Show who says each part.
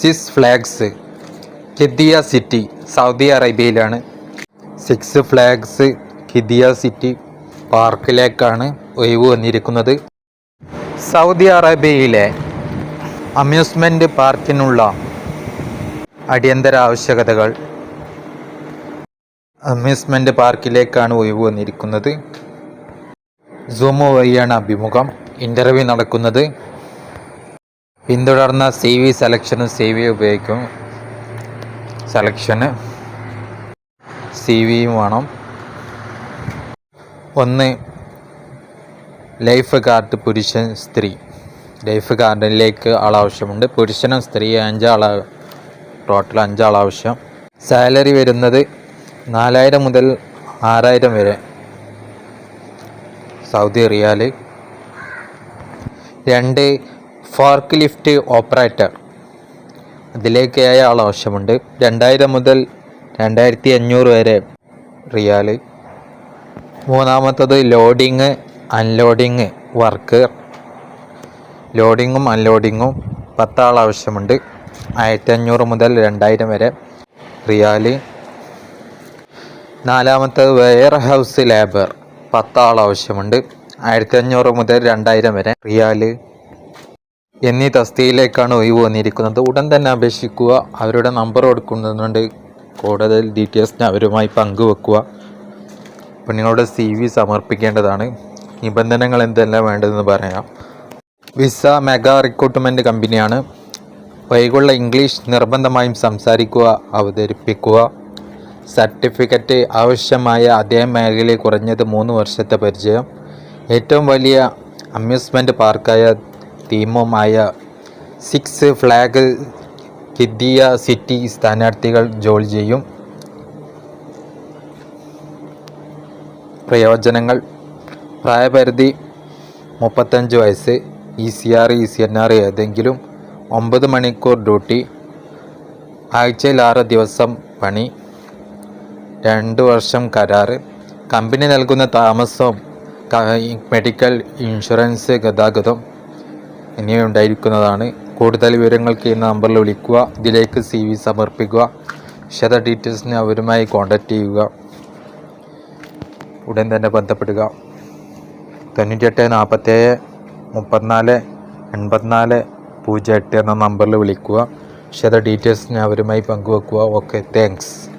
Speaker 1: Six Flags Qiddiya City Saudi അറേബ്യയിലാണ് six flags Qiddiya city പാർക്കിലേക്കാണ് ഒഴിവ് വന്നിരിക്കുന്നത്. സൗദി അറേബ്യയിലെ അമ്യൂസ്മെന്റ് പാർക്കിനുള്ള അടിയന്തര ആവശ്യകതകൾ. അമ്യൂസ്മെന്റ് പാർക്കിലേക്കാണ് ഒഴിവ് വന്നിരിക്കുന്നത്. സൂമോ വഴിയാണ് അഭിമുഖം. ഇന്റർവ്യൂ നടക്കുന്നത്. പിന്തുടർന്ന സി വി സെലക്ഷനും സി വി ഉപയോഗിക്കും. സെലക്ഷന് സി വിയും വേണം. ഒന്ന് ലൈഫ് കാർഡ് പുരുഷൻ സ്ത്രീ. ലൈഫ് കാർഡിലേക്ക് ആളാവശ്യമുണ്ട് പുരുഷനും സ്ത്രീ അഞ്ചാള ടോട്ടൽ അഞ്ചാൾ ആവശ്യം. സാലറി വരുന്നത് നാലായിരം മുതൽ ആറായിരം വരെ. സൗദി റിയാൽ രണ്ട് ഫോർക്ക് ലിഫ്റ്റ് ഓപ്പറേറ്റർ. അതിലേക്ക് അയാൾ ആവശ്യമുണ്ട്. രണ്ടായിരം മുതൽ രണ്ടായിരത്തി അഞ്ഞൂറ് വരെ റിയാൽ മൂന്നാമത്തത് ലോഡിങ് അൺലോഡിങ് വർക്ക്. ലോഡിങ്ങും അൺലോഡിങ്ങും പത്താൾ ആവശ്യമുണ്ട്. ആയിരത്തി അഞ്ഞൂറ് മുതൽ രണ്ടായിരം വരെ റിയാൽ നാലാമത്തത് വെയർ ഹൗസ് ലേബർ പത്താൾ ആവശ്യമുണ്ട്. ആയിരത്തി അഞ്ഞൂറ് മുതൽ രണ്ടായിരം വരെ റിയാൽ എന്നീ തസ്തിയിലേക്കാണ് ഒഴിവ് വന്നിരിക്കുന്നത്. ഉടൻ തന്നെ അപേക്ഷിക്കുക. അവരുടെ നമ്പർ കൊടുക്കുന്നുണ്ട്. കൂടുതൽ ഡീറ്റെയിൽസിന് അവരുമായി പങ്കുവെക്കുക. അപ്പം നിങ്ങളുടെ സി വി സമർപ്പിക്കേണ്ടതാണ്. നിബന്ധനകൾ എന്തെല്ലാം വേണ്ടതെന്ന് പറയാം. വിസ മെഗാ റിക്രൂട്ട്മെന്റ് കമ്പനിയാണ് വൈകുള്ള ഇംഗ്ലീഷ് നിർബന്ധമായും സംസാരിക്കുക അവതരിപ്പിക്കുക. സർട്ടിഫിക്കറ്റ് ആവശ്യമായ അതേ മേഖലയിൽ കുറഞ്ഞത് മൂന്ന് വർഷത്തെ പരിചയം. ഏറ്റവും വലിയ അമ്യൂസ്മെന്റ് പാർക്കായ തീമുമായ സിക്സ് ഫ്ലാഗ് കിദ്ദിയ സിറ്റി സ്ഥാനാർത്ഥികൾ ജോലി ചെയ്യും പ്രയോജനങ്ങൾ. പ്രായപരിധി മുപ്പത്തഞ്ച് വയസ്സ് E C R E C N R ഏതെങ്കിലും ഒമ്പത് മണിക്കൂർ ഡ്യൂട്ടി ആഴ്ചയിൽ ആറ് ദിവസം പണി രണ്ട് വർഷം കരാർ കമ്പനി നൽകുന്ന താമസവും മെഡിക്കൽ ഇൻഷുറൻസ് ഗതാഗതം എന്നിവ ഉണ്ടായിരിക്കുന്നതാണ് കൂടുതൽ വിവരങ്ങൾക്ക് ഈ നമ്പറിൽ വിളിക്കുക. ഇതിലേക്ക് സി വി സമർപ്പിക്കുക. വിശദ ഡീറ്റെയിൽസിന് അവരുമായി കോൺടാക്റ്റ് ചെയ്യുക. ഉടൻ തന്നെ ബന്ധപ്പെടുക. തൊണ്ണൂറ്റെട്ട് നാൽപ്പത്തേഴ് മുപ്പത്തിനാല് എൺപത്തിനാല് പൂജ്യം എട്ട് എന്ന നമ്പറിൽ വിളിക്കുക. വിശദ ഡീറ്റെയിൽസിന് അവരുമായി പങ്കുവെക്കുക. Okay thanks.